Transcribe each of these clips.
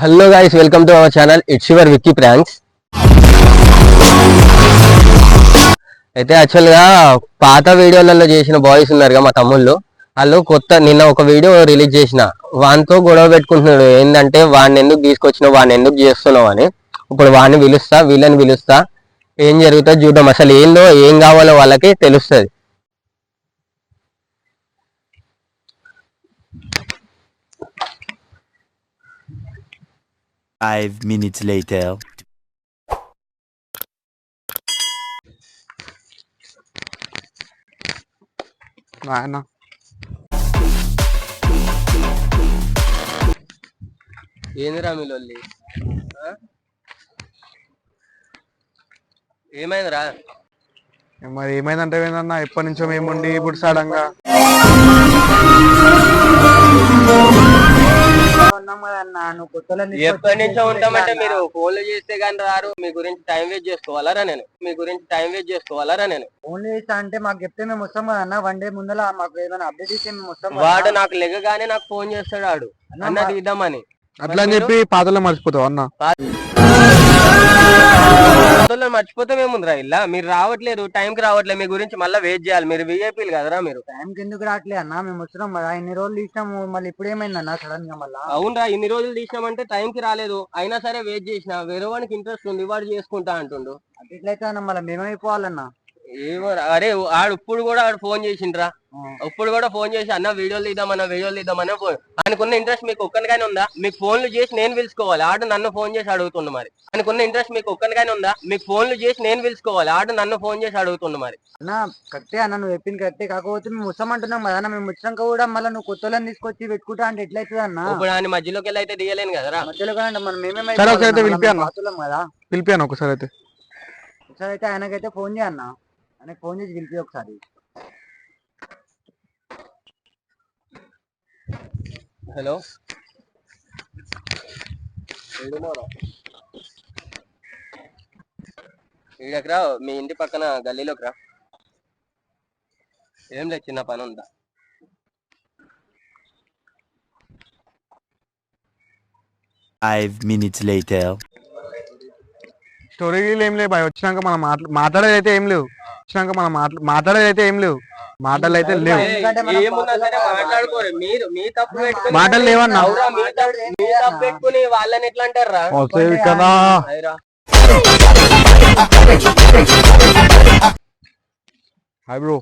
Hello guys welcome to our channel it's your Vicky pranks అయితే యాక్చువల్గా పాత వీడియోలలో చేసిన బాయ్స్ ఉన్నారుగా మా తమ్ముళ్ళు. వాళ్ళు కొత్త నిన్న ఒక వీడియో రిలీజ్ చేసిన. వానితో గొడవ పెట్టుకుంటున్నాడు. ఏంటంటే వాడిని ఎందుకు తీసుకొచ్చినావు వాడిని ఎందుకు చేస్తున్నావు అని. ఇప్పుడు వాడిని పిలుస్తా వీళ్ళని పిలుస్తా. ఏం జరుగుతుందో చూద్దాం. అసలు ఏందో ఏం కావాలో వాళ్ళకి తెలుస్తుంది. Five minutes later. నాయన ఏందిరా మీ లొల్లి? ఏమైందిరా మరి ఏమైందంటే ఏందన్నా ఎప్పటి నుంచో మేముండి ఇప్పుడు సడన్గా ఎప్పటి నుంచో ఉంటామంటే మీరు ఫోన్లు చేస్తే గానీ రారు. మీ గురించి టైం వేస్ట్ చేసుకోవాలరా నేను. మీ గురించి టైం వేస్ట్ చేసుకోవాలరా నేను. ఫోన్ చేస్తా అంటే మాకు చెప్తే మేము వస్తాం కదా అన్న. వన్ డే ముందర మాకు ఏమైనా అప్డేట్ ఇస్తే మేము వస్తాం కదా వాడు నాకు లెగగానే నాకు ఫోన్ చేస్తాడు ఆడు. అన్నది ఇద్దామని అట్లా అని చెప్పి పాతలో మర్చిపోతావు అన్న. మర్చిపోతే మేముందిరా ఇలా? మీరు రావట్లేదు టైం కి రావట్లేదు మీ గురించి మళ్ళీ వెయిట్ చేయాలి. మీరు విఐపీలు కదరా మీరు. టైంకి ఎందుకు రావట్లే అన్న? మేము వస్తున్నాం కదా ఇన్ని రోజులు తీసినాము మళ్ళీ ఇప్పుడు ఏమైంది అన్న సడన్గా మళ్ళా? అవునరా ఇన్ని రోజులు తీసినామంటే టైం కి రాలేదు. అయినా సరే వెయిట్ చేసిన. వేరే వానికి ఇంట్రెస్ట్ ఉంది వాడు చేసుకుంటా అంటుండు. అట్లా ఎట్లయితే అన్న మళ్ళీ మేమైపోవాలన్నా ఏమో. అరే ఆడు ఇప్పుడు కూడా ఆడు ఫోన్ చేసిండ్రా. ఇప్పుడు కూడా ఫోన్ చేసి అన్న వీడియోలు తీద్దామన్న వీడియోలు తీద్దామన్న ఫోన్. ఆయనకున్న ఇంట్రెస్ట్ మీకు ఒక్కరిగానే ఉందా? మీకు ఫోన్లు చేసి నేను పిలుచుకోవాలి. ఆడు నన్ను ఫోన్ చేసి అడుగుతుండు మరి. ఆయనకున్న ఇంట్రెస్ట్ మీకు ఒక్కరిగానే ఉందా? మీకు ఫోన్లు చేసి నేను పిలుచుకోవాలి. ఆడు నన్ను ఫోన్ చేసి అడుగుతుండు మరి. అన్న కరెక్టే అన్న నువ్వు చెప్పింది కరెక్టే. కాకపోతే మేము వస్తామంటున్నాం కదా మేము వచ్చినాక కూడా మళ్ళీ నువ్వు కొత్త తీసుకొచ్చి పెట్టుకుంటా అంటే ఎట్లయితుంది అన్న? ఇప్పుడు ఆయన మధ్యలోకి వెళ్ళి అయితే తీయలేను కదరా మధ్యలో కూడా అంటే మనం సరే, ఒకసారి అయితే పిలిపి అన్న. పాతులం కదా? పిలిపాను ఒకసారి అయితే. ఒకసారి అయితే ఆయనకైతే ఫోన్ చేయ ఆయనకి ఫోన్ చేసి పిలిపి ఒకసారి. హలో. ఈడకి రా మీ ఇంటి పక్కన గల్లీలోకి రా. ఏం లేదు చిన్న పని ఉందా? Five minutes later. స్టోరీ ఏం లేవు వచ్చినాక మనం మాట్లా మాట్లాడేది అయితే ఏం లేవు. వచ్చినాక మనం మాట్లా మాట్లాడేది అయితే ఏం లేవు. మాటలు అయితే లేవు. మాటలు లేవన్నా? పెట్టుకుని వాళ్ళని ఎట్లా అంటారా కదా. Hi bro.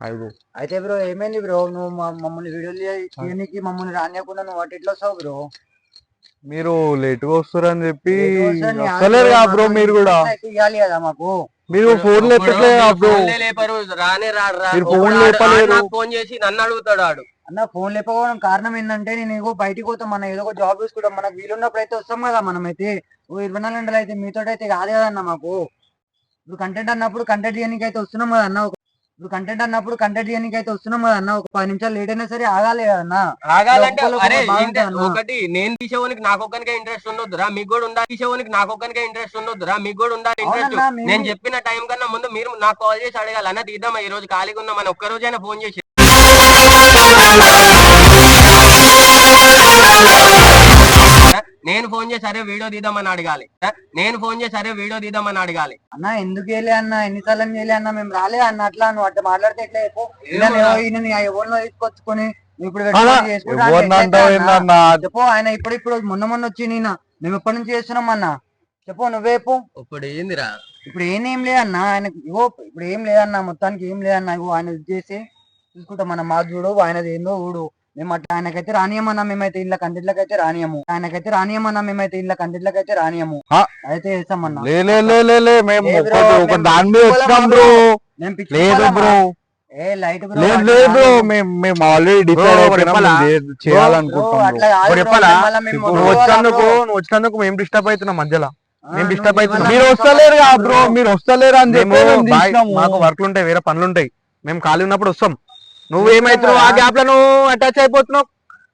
Hi bro. అయితే బ్రో ఏమైంది బ్రో? నువ్వు మమ్మల్ని వీడియోలు మమ్మల్ని రానియకుండా నువ్వు వాటి ఎట్లా వస్తావు బ్రో? మీరు లేట్గా వస్తారని చెప్పి బ్రో మీరు కూడా. ఇవ్వాలి కదా మాకు. మీరు ఫోన్ లేపరు. రానే రాడు మీరు ఫోన్ లేపలేరు. ఫోన్ చేసి నన్ను అడుగుతాడు ఆడు. అన్న ఫోన్ లేకపోవడం కారణం ఏంటంటే నేను ఏదో బయటికి పోతాం మనం ఏదో ఒక జాబ్ చూసుకుంటాం. మనకు వీలున్నప్పుడు అయితే వస్తాం కదా మనం అయితే ఓ ఇరవై నాలుగు గంటలు అయితే మీతో అయితే కాదు కదా అన్న మాకు. ఇప్పుడు కంటెంట్ అన్నప్పుడు కంటెంట్ చేయడానికి అయితే వస్తున్నాం కదా అన్న. ఇప్పుడు కంటెంట్ అన్నప్పుడు కంటెంట్ చేయడానికి అయితే వస్తున్నాం కదా అన్న. ఒక పది నిమిషాలు లేట్ అయినా సరే ఆగాలి అన్న. ఆగాలంటే అరే. ఒకటి నేను తీసేవానికి నాకు ఒక్కనికే ఇంట్రెస్ట్ ఉండొద్దురా? మీకు కూడా ఉండాలి తీసేవానికి నాకు ఒక్కనికే ఇంట్రెస్ట్ ఉండొద్దురా? మీకు కూడా ఉండాలి ఇంట్రెస్ట్ నేను చెప్పిన టైం కన్నా ముందు మీరు నాకు కాల్ చేసి అడగాలి. అన్న తీద్దామా? ఈ రోజు ఖాళీగా ఉన్నాం అని ఒక్క రోజైనా ఫోన్ చేసి నేను ఫోన్ చేసి అరే వీడియో తీద్దామని అడగాలి. నేను ఫోన్ చేసి అరే వీడియో తీద్దామని అడగాలి. అన్న ఎందుకు చేయలే అన్న? ఎన్నిసార్లు చేయలే అన్న? మేము రాలే అన్న అట్లా? నువ్వు అట్లా మాట్లాడితే ఎట్లా చెప్పు? తీసుకొచ్చుకొని ఇప్పుడు చెప్పు ఆయన ఇప్పుడు ఇప్పుడు మొన్న మొన్న వచ్చి నేను మేము ఎప్పటి నుంచి చేస్తున్నాం అన్న? చెప్పు నువ్వే ఇప్పుడు ఏందిరా? ఇప్పుడు ఏం ఏం లేదన్న ఆయన ఇగో ఇప్పుడు ఏం లేదన్న మొత్తానికి ఏం లేదన్న ఇగో ఆయన ఇది చేసి చూసుకుంటాం మన మా చూడు ఆయనది ఏందో ఊడు. మేము అట్లా ఆయనకైతే రానియమన్నా మేమైతే ఇళ్ళ కంటిట్లకైతే రానియము. ఆయనకైతే రానియమన్నా మేమైతే ఇళ్ళ కంటిట్లకైతే రానియము. అయితే చేస్తామన్నా లే లే లే లే లే మేము ఏ బ్రో, ఒకటి- ఒక మేము దాని మీద పిచ్చి వచ్చినాం వాళ్ళమా బ్రో. నేను పిచ్చి లేదు వాళ్ళమా? బ్రో. ఏ లైట్ బ్రో లేదు అట్లా లేదు బ్రో. కాదు. మేము మేము ఆల్రెడీ డిసైడ్ అయిపోయినాం. చేయాలనుకుంటున్నాం వచ్చినందుకు. నువ్వు వచ్చినందుకు మేము డిస్టర్బ్ అవుతున్నాం మధ్యలో. మేము డిస్టర్బ్ అవుతున్నాం. మీరు వస్తలేరు బ్రో. మీరు వస్తలేరు అని చెప్పి. మాకు వర్క్లు ఉంటాయి వేరే పనులు ఉంటాయి. మేము ఖాళీ ఉన్నప్పుడు వస్తాం. నువ్వు ఏమైతున్నావు ఆ గ్యాప్లో నువ్వు అటాచ్ అయిపోతున్నావు?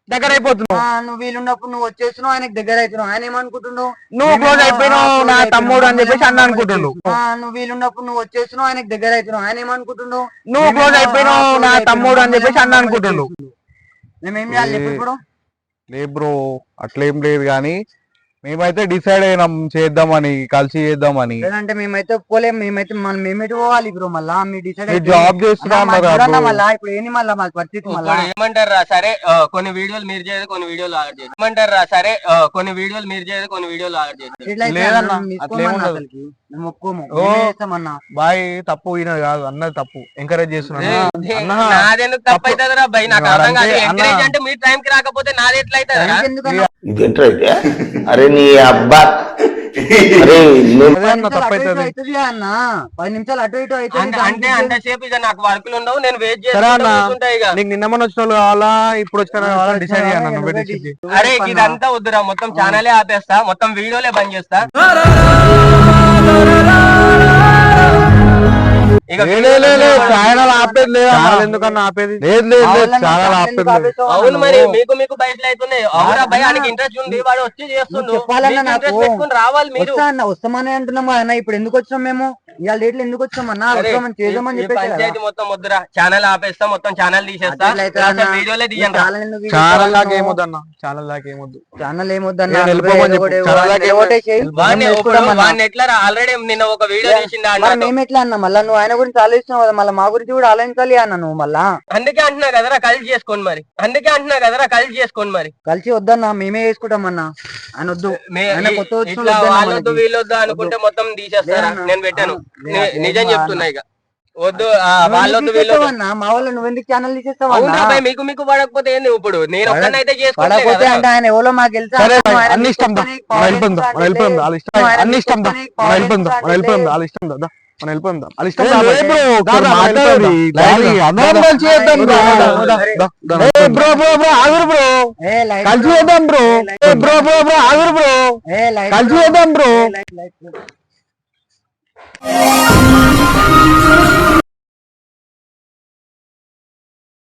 దగ్గర అయిపోతున్నావు నువ్వు వీలున్నప్పుడు నువ్వు వచ్చేస్తున్నావు ఆయనకి దగ్గర అవుతున్నావు ఆయన ఏమనుకుంటున్నావు నువ్వు క్లోజ్ అయిపోయినావు నా తమ్ముడు అని చెప్పేసి అన్న అనుకుంటుండు. ఆ, నువ్వు వీలున్నప్పుడు నువ్వు వచ్చేస్తున్నావు ఆయనకి దగ్గర అవుతున్నావు ఆయన ఏమనుకుంటున్నావు నువ్వు క్లోజ్ అయిపోయినావు నా తమ్ముడు అని చెప్పేసి అన్న అనుకుంటుండు. మేమేం చేయాలి? ఇప్పుడు. లే బ్రో అట్లేం లేదు కానీ మేమైతే డిసైడ్ అయినాం చేద్దామని కలిసి చేద్దామని. లేదంటే మేమైతే పోలేం మేమైతే మనం మేమైతే పోవాలి బ్రో మళ్ళా. మీ డిసైడ్ మీరు జాబ్ చేస్తున్నా bro. మళ్ళా ఇప్పుడు ఏంది మళ్ళా మాకు పరిస్థితి మళ్ళా? ఇప్పుడు ఏమంటారా సరే ఆ, కొన్ని వీడియోలు మీరు చేయదు కొన్ని వీడియోలు ఆర్డర్ చేసి ఏమంటారా సరే ఆ, కొన్ని వీడియోలు మీరు చేయదు కొన్ని వీడియోలు ఆర్డర్ చేసి ఇట్లా అయితే లేదన్నా, మేము అట్లేం తీసుకోమన్నా ఉండదు. అసలుకి. మేము ఒప్పుకోము. ఓ. మేమే చేస్తామన్నా. బాయ్ తప్పు ఈయన కాదు అన్నది తప్పు. ఎంకరేజ్ చేస్తున్నా అన్నా, నాదెందుకు తప్పు అవుతుందిరా భయ్ నాకు అర్థం కాదు. వాడంటే ఎంకరేజ్ అన్న- అంటే మీరు టైం కి రాకపోతే నాది ఎట్లా అవుతుందిరా ఎందుకన్నా ఇదేంటైతే అరే నీ అబ్బా. అటు అంతసేపు ఇక నాకు వర్కులు ఉండవు నేను వెయిట్ సరే అన్న. చేస్తుంటా ఇక. నీకు నిన్న మొన్న వచ్చిన వాళ్ళు కావాలా ఇప్పుడు వచ్చిన కావాలా డిసైడ్ చేయను అరే. ఇదంతా వద్దురా మొత్తం ఛానలే ఆపేస్తా మొత్తం వీడియోలే బంద్ చేస్తా. ఛానల్ ఆపేది లేదా? ఎందుకన్నా ఆపేది? లేదు లేదు ఆ లేదు వాళ్ళని ఛానల్ ఛానల్ ఆపేది లేదు. ఆపేస్తావా అవును మరి? మీకు మీకు అవుతున్నాయి అవునా. ఆయనకి ఇంట్రెస్ట్ ఉంది వాడు వచ్చి. పెట్టుకొని రావాలి మీరు. వస్తామని అంటున్నాము అన్న ఇప్పుడు ఎందుకు వచ్చాం మేము? ఇవాళ డేట్లు ఎందుకు వచ్చాం అన్న? అరే, వస్తామని చేద్దామని చెప్పేసి. పంచాయతీ మొత్తం వద్దురా ఛానల్ ఆపేస్తా మొత్తం ఛానల్ తీసేస్తా. వీడియోలే తీయండి ఛానల్ ఏమొద్దు. చెప్పు. అన్న. ఆల్రెడీ నిన్న ఒక వీడియో అన్న. మేము ఎట్లా అన్న? మళ్ళా నువ్వు ఆయన గురించి ఆలోచిస్తున్నావు కదా మళ్ళీ మా గురించి కూడా ఆలోచించాలి అన్న నువ్వు మళ్ళా? అందుకే అంటున్నా కదరా కలిసి చేసుకోండి మరి. అందుకే అంటున్నా కదరా కలిసి చేసుకోండి మరి. కలిసి వద్దన్న మేమే వేసుకుంటాం అన్న. ఆయన వద్దు. ఇట్లా వాళ్ళొద్దు. వీళ్ళొద్దు అనుకుంటే మొత్తం తీసేస్తారా. నేను పెట్టాను. నిజం చెప్తున్నా ఇక. వద్దు వాళ్ళొద్దు వీళ్ళొద్దు? మా వాళ్ళు నువ్వు ఎందుకు ఛానల్ తీసేస్తావు మీకు మీకు పడకపోతే ఏంది ఇప్పుడు? నేను ఒక్కనైతే కదా అంటే ఆయన ఎవరో మాకు తెలుసా? అన్ని ఇష్టం దా. అన్ని ఇష్టం దా దా, మనం వెళ్ళిపోదాం. కలిసి వేద్దాం బ్రో. కలిసి వేద్దాం బ్రో.